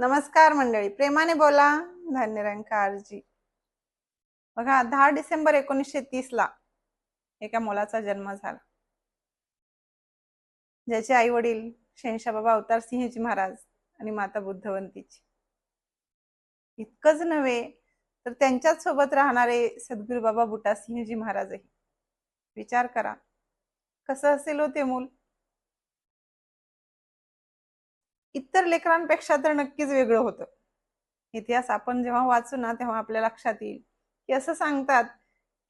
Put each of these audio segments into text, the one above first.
नमस्कार मंडळी प्रेमाने बोला धन्यरंकारजी. बघा दहा डिसेंबर एकोणीसशे तीस ला एका मुलाचा जन्म झाला. ज्याचे आई वडील शहनशाबाबा अवतार सिंहजी महाराज आणि माता बुद्धवंतीची इतकंच नव्हे तर त्यांच्याच सोबत राहणारे सद्गुरू बाबा बुटा सिंहजी महाराजही. विचार करा कसं असेल हो ते मूल? इतर लेकरांपेक्षा तर नक्कीच वेगळं होतं. इतिहास आपण जेव्हा वाचू ना तेव्हा आपल्या लक्षात येईल. की असं सांगतात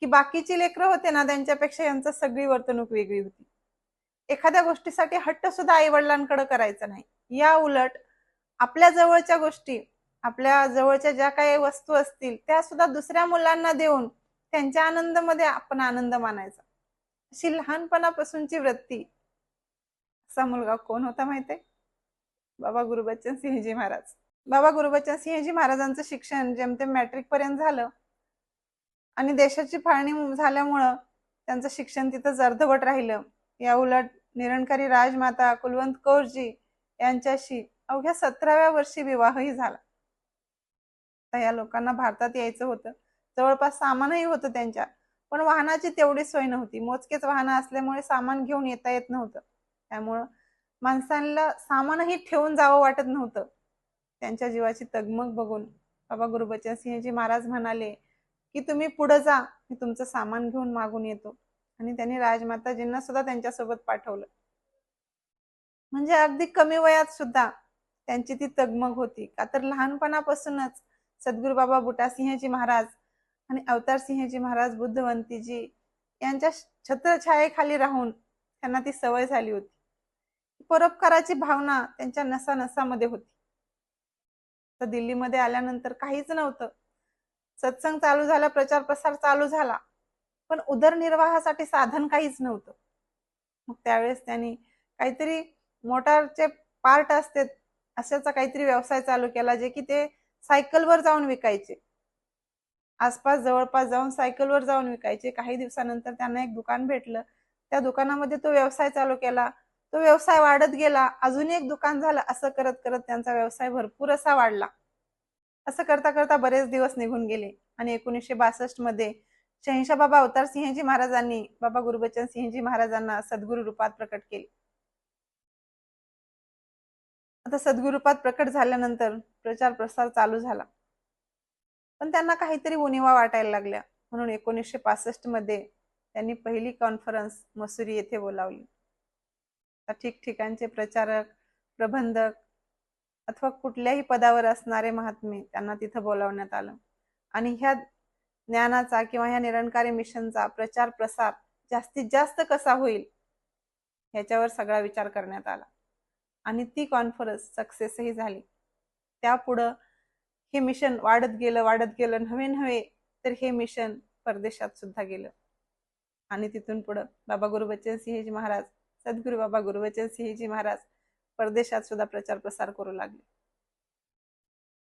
की बाकीची लेकरं होते ना त्यांच्यापेक्षा यांचं सगळी वर्तणूक वेगळी होती. एखाद्या गोष्टीसाठी हट्ट सुद्धा आई वडिलांकडे करायचा नाही. या उलट आपल्या जवळच्या गोष्टी आपल्या जवळच्या ज्या काही वस्तू असतील त्या सुद्धा दुसऱ्या मुलांना देऊन त्यांच्या आनंदामध्ये आपण आनंद मानायचा. अशी लहानपणापासूनची वृत्ती. असा मुलगा कोण होता माहितीये? बाबा गुरुबच्चन सिंहजी महाराज. बाबा गुरुबच्चन सिंहजी महाराजांचं शिक्षण जेमतेम मॅट्रिक पर्यंत झालं. आणि देशाची फाळणी झाल्यामुळं त्यांचं शिक्षण तिथंच अर्धवट राहिलं. या उलट निरंकारी राजमाता कुलवंत कौरजी यांच्याशी अवघ्या सतराव्या वर्षी विवाहही झाला. तर या लोकांना भारतात यायचं होतं. जवळपास सामानही होतं त्यांच्या. पण वाहनाची तेवढी सोय नव्हती. मोजकेच वाहनं असल्यामुळे सामान घेऊन येता येत नव्हतं. त्यामुळं माणसांना सामानही ठेवून जावं वाटत नव्हतं. त्यांच्या जीवाची तगमग बघून बाबा गुरुबचन सिंहजी महाराज म्हणाले की तुम्ही पुढे जा मी तुमचं सामान घेऊन मागून येतो. आणि त्यांनी राजमाताजींना सुद्धा त्यांच्यासोबत पाठवलं. म्हणजे अगदी कमी वयात सुद्धा त्यांची ती तगमग होती. का तर लहानपणापासूनच सद्गुरू बाबा बुटासिंहजी महाराज आणि अवतार सिंहजी महाराज बुद्धवंतीजी यांच्या छत्रछायेखाली राहून त्यांना ती सवय झाली होती. परोपकाराची भावना त्यांच्या नसा नसामध्ये होती. तर दिल्लीमध्ये आल्यानंतर काहीच नव्हतं. सत्संग चालू झाला प्रचार प्रसार चालू झाला. पण उदरनिर्वाहासाठी साधन काहीच नव्हतं. मग त्यावेळेस त्यांनी काहीतरी मोटारचे पार्ट असते अशाचा काहीतरी व्यवसाय चालू केला जे की ते सायकलवर जाऊन विकायचे. आसपास जवळपास जाऊन सायकलवर जाऊन विकायचे. काही दिवसानंतर त्यांना एक दुकान भेटलं. त्या दुकानामध्ये तो व्यवसाय चालू केला. तो व्यवसाय वाढत गेला अजून एक दुकान झालं असं करत करत त्यांचा व्यवसाय भरपूर असा वाढला. असं करता करता बरेच दिवस निघून गेले आणि एकोणीसशे बासष्टमध्ये शहिंशा बाबा अवतार सिंहजी महाराजांनी बाबा गुरुबचन सिंहजी महाराजांना सद्गुरु रूपात प्रकट केले. आता सद्गुरु रूपात प्रकट झाल्यानंतर प्रचार प्रसार चालू झाला. पण त्यांना काहीतरी उणिवा वाटायला लागल्या. म्हणून एकोणीसशे पासष्टमध्ये त्यांनी पहिली कॉन्फरन्स मसुरी येथे बोलावली. ठिकठिकाणचे प्रचारक प्रबंधक अथवा कुठल्याही पदावर असणारे महात्मे त्यांना तिथं बोलावण्यात आलं. आणि ह्या ज्ञानाचा किंवा ह्या निरंकारी मिशनचा प्रचार प्रसार जास्तीत जास्त कसा होईल ह्याच्यावर सगळा विचार करण्यात आला. आणि ती कॉन्फरन्स सक्सेसही झाली. त्यापुढं हे मिशन वाढत गेलं वाढत गेलं नव्हे नव्हे तर हे मिशन परदेशात सुद्धा गेलं. आणि तिथून पुढं बाबा गुरुबच्चन सिंहजी महाराज सद्गुरू बाबा गुरुवचन सिंहजी महाराज परदेशात सुद्धा प्रचार प्रसार करू लागले.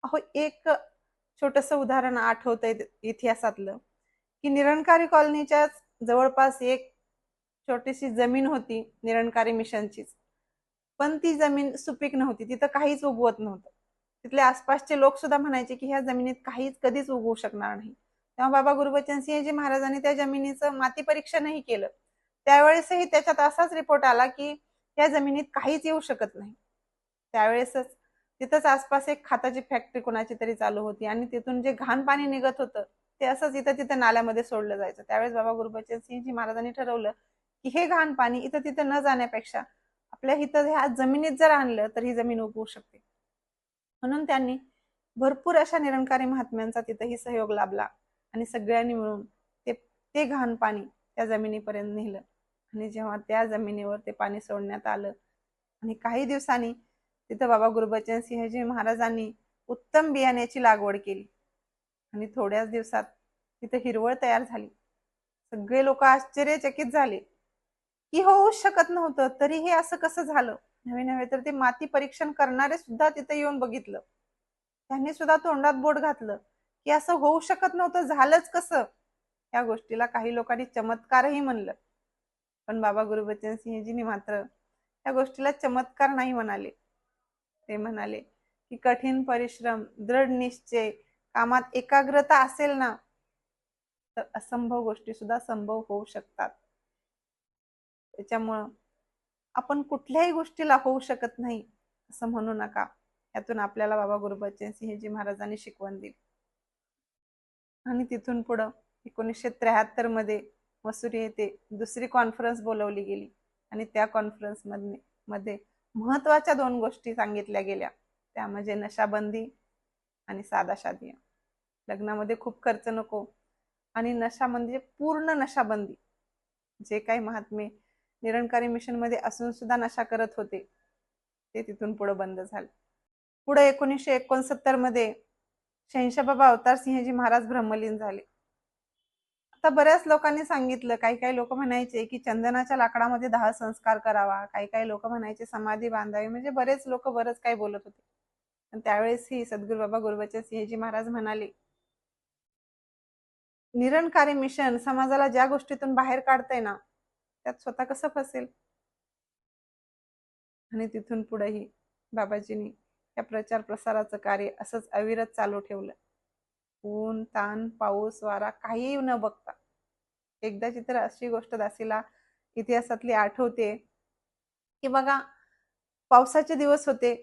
अहो एक छोटस उदाहरण आठवत इतिहासातलं की निरंकारी कॉलनीच्या जवळपास एक छोटीशी जमीन होती निरंकारी मिशनचीच. पण ती जमीन सुपीक नव्हती तिथं काहीच उगवत नव्हतं. तिथले आसपासचे लोक सुद्धा म्हणायचे की ह्या जमिनीत काहीच कधीच उगवू शकणार नाही. तेव्हा बाबा गुरुबचन सिंहजी महाराजांनी त्या जमिनीचं माती परीक्षणही केलं. त्यावेळेसही त्याच्यात असाच रिपोर्ट आला की या जमिनीत काहीच येऊ शकत नाही. त्यावेळेसच तिथंच आसपास एक खाताची फॅक्टरी कोणाची तरी चालू होती आणि तिथून जे घाण पाणी निघत होतं ते असंच इथं तिथं नाल्यामध्ये सोडलं जायचं. त्यावेळेस बाबा गुरुबचन सिंहजी महाराजांनी ठरवलं की हे घाण पाणी इथं तिथं न जाण्यापेक्षा आपल्या इथं ह्या जमिनीत जर आणलं तर ही जमीन उगवू शकते. म्हणून त्यांनी भरपूर अशा निरंकारी महात्म्यांचा तिथंही सहयोग लाभला आणि सगळ्यांनी मिळून ते ते घाण पाणी त्या जमिनीपर्यंत नेलं. आणि जेव्हा त्या जमिनीवर ते पाणी सोडण्यात आलं आणि काही दिवसांनी तिथं बाबा गुरुबचन सिंहजी महाराजांनी उत्तम बियाण्याची लागवड केली. आणि थोड्याच दिवसात तिथं हिरवळ तयार झाली. सगळे लोक आश्चर्यचकित झाले. की हो, होऊच शकत नव्हतं. तरी हे असं कसं झालं? नवे नव्हे तर ते माती परीक्षण करणारे सुद्धा तिथे येऊन बघितलं. त्यांनी सुद्धा तोंडात बोट घातलं. की असं होऊ शकत नव्हतं. झालंच कसं? या गोष्टीला काही लोकांनी चमत्कारही म्हणलं. पण बाबा गुरुबचन सिंहजींनी मात्र या गोष्टीला चमत्कार नाही म्हणाले. ते म्हणाले की कठीण परिश्रम दृढ निश्चय कामात एकाग्रता असेल ना तर असंभव गोष्टी सुद्धा संभव होऊ शकतात. त्याच्यामुळं आपण कुठल्याही गोष्टीला होऊ शकत नाही असं म्हणू नका. यातून आपल्याला बाबा गुरुबच्चन सिंहजी महाराजांनी शिकवण दिली. आणि तिथून पुढं एकोणीसशे त्र्याहत्तरमध्ये मसुरी येथे दुसरी कॉन्फरन्स बोलवली गेली. आणि त्या कॉन्फरन्समध्ये महत्त्वाच्या महत्त्वाच्या दोन गोष्टी सांगितल्या गेल्या. त्या म्हणजे नशाबंदी आणि साधा शादी लग्नामध्ये खूप खर्च नको आणि नशा म्हणजे पूर्ण नशाबंदी. जे काही महात्मे निरंकारी मिशनमध्ये असून सुद्धा नशा करत होते ते तिथून पुढे बंद झाले. पुढे एकोणीसशे एकोणसत्तरमध्ये शहनशाबाबा अवतार सिंहजी महाराज ब्रह्मलीन झाले. आता बऱ्याच लोकांनी सांगितलं काही काही लोक म्हणायचे की चंदनाच्या लाकडामध्ये दहा संस्कार करावा काही काही लोक म्हणायचे समाधी बांधावी म्हणजे बरेच लोक बरंच काही बोलत होते. पण त्यावेळेस ही सद्गुरू बाबा गुरुबचन सिंहजी महाराज म्हणाले निरणकारी मिशन समाजाला ज्या गोष्टीतून बाहेर काढतंय ना त्यात स्वतः कसं फसेल? आणि तिथून पुढेही बाबाजींनी या प्रचार प्रसाराचं कार्य असंच अविरत चालू ठेवलं. ऊन ताण पाऊस वारा काहीही न बघता. एकदाची तर अशी गोष्ट दासीला इतिहासातली आठवते की बघा पावसाचे दिवस होते.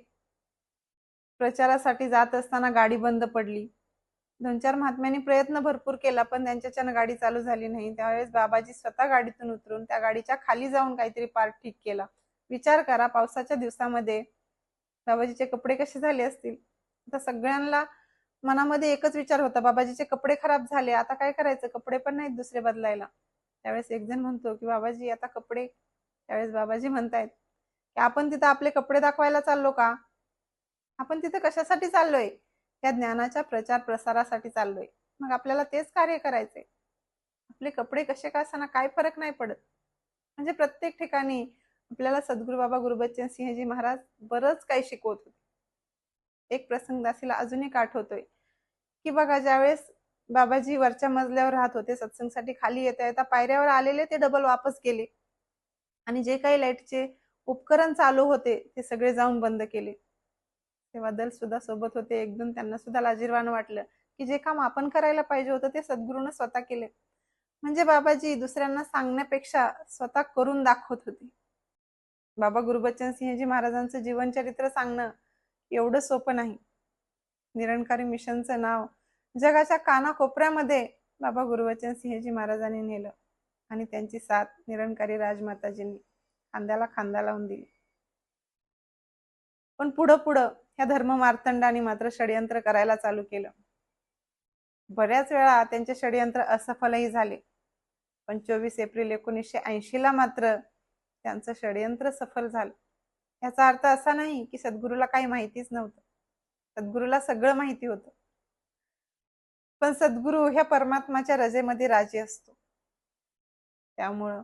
प्रचारासाठी जात असताना गाडी बंद पडली. दोन चार महात्म्यांनी प्रयत्न भरपूर केला पण त्यांच्याच्यानं गाडी चालू झाली नाही. त्यावेळेस बाबाजी स्वतः गाडीतून उतरून त्या गाडीच्या खाली जाऊन काहीतरी पार्ट ठीक केला. विचार करा पावसाच्या दिवसामध्ये बाबाजीचे कपडे कसे झाले असतील? आता सगळ्यांना मनामध्ये एकच विचार होता बाबाजीचे कपडे खराब झाले आता काय करायचं? कपडे पण नाहीत दुसरे बदलायला. त्यावेळेस एक जण म्हणतो की बाबाजी आता कपडे. त्यावेळेस बाबाजी म्हणतायत की आपण तिथं आपले कपडे दाखवायला चाललो का? आपण तिथं कशासाठी चाललोय? या ज्ञानाच्या प्रचार प्रसारासाठी चाललोय. मग आपल्याला तेच कार्य करायचंय. आपले कपडे कसे का असताना काय फरक नाही पडत. म्हणजे प्रत्येक ठिकाणी आपल्याला सद्गुरु बाबा गुरुबच्चन सिंहजी महाराज बरंच काही शिकवत होते. एक प्रसंग दासीला अजून एक आठवतोय. की बघा ज्यावेळेस बाबाजी वरच्या मजल्यावर राहत होते सत्संगसाठी खाली येता येता पायऱ्यावर आलेले ते डबल वापस गेले. आणि जे काही लाईटचे उपकरण चालू होते ते सगळे जाऊन बंद केले. तेव्हा दल सुद्धा सोबत होते एकदम त्यांना सुद्धा लाजीरवान वाटलं की जे काम आपण करायला पाहिजे होतं ते सद्गुरूनं स्वतः केले. म्हणजे बाबाजी दुसऱ्यांना सांगण्यापेक्षा स्वतः करून दाखवत होते. बाबा गुरुबच्चन सिंहजी महाराजांचं जीवनचरित्र सांगणं एवढं सोपं नाही. निरंकारी मिशनचं नाव जगाच्या कानाकोपऱ्यामध्ये बाबा गुरुवचन सिंहजी महाराजांनी नेलं आणि त्यांची साथ निरंकारी राजमाताजींनी खांद्याला खांदा लावून दिली. पण पुढं पुढं ह्या धर्म मार्तंडाने मात्र षडयंत्र करायला चालू केलं. बऱ्याच वेळा त्यांचे षडयंत्र असफलही झाले. पण चोवीस एप्रिल एकोणीसशे ऐंशीला मात्र त्यांचं षडयंत्र सफल झालं. याचा अर्थ असा नाही की सद्गुरूला काही माहितीच नव्हतं. सद्गुरूला सगळं माहिती होतं. पण सद्गुरू ह्या परमात्माच्या रजेमध्ये राजी असतो. त्यामुळं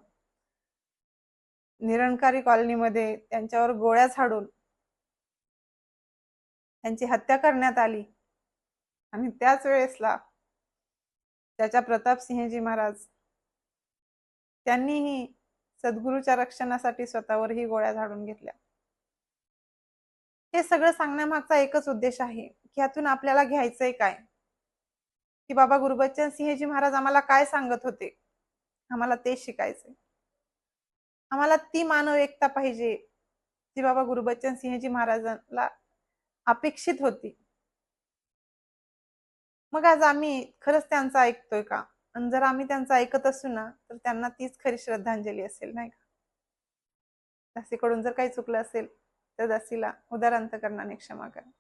निरंकारी कॉलनीमध्ये त्यांच्यावर गोळ्या झाडून त्यांची हत्या करण्यात आली. आणि त्याच वेळेसला त्याच्या प्रताप सिंहजी महाराज त्यांनीही सद्गुरूच्या रक्षणासाठी स्वतःवरही गोळ्या झाडून घेतल्या. हे सगळं सांगण्यामागचा एकच उद्देश आहे की यातून आपल्याला घ्यायचंय काय? की बाबा गुरुबच्चन सिंहजी महाराज आम्हाला काय सांगत होते? आम्हाला ते शिकायचंय. आम्हाला ती मानव एकता पाहिजे जी बाबा गुरुबच्चन सिंहजी महाराजांना अपेक्षित होती. मग आज आम्ही खरंच त्यांचं ऐकतोय का? आणि जर आम्ही त्यांचं ऐकत असू ना तर त्यांना तीच खरी श्रद्धांजली असेल नाही का? दासीकडून जर काही चुकलं असेल तर दासीला उदारांत करण्याने क्षमा करा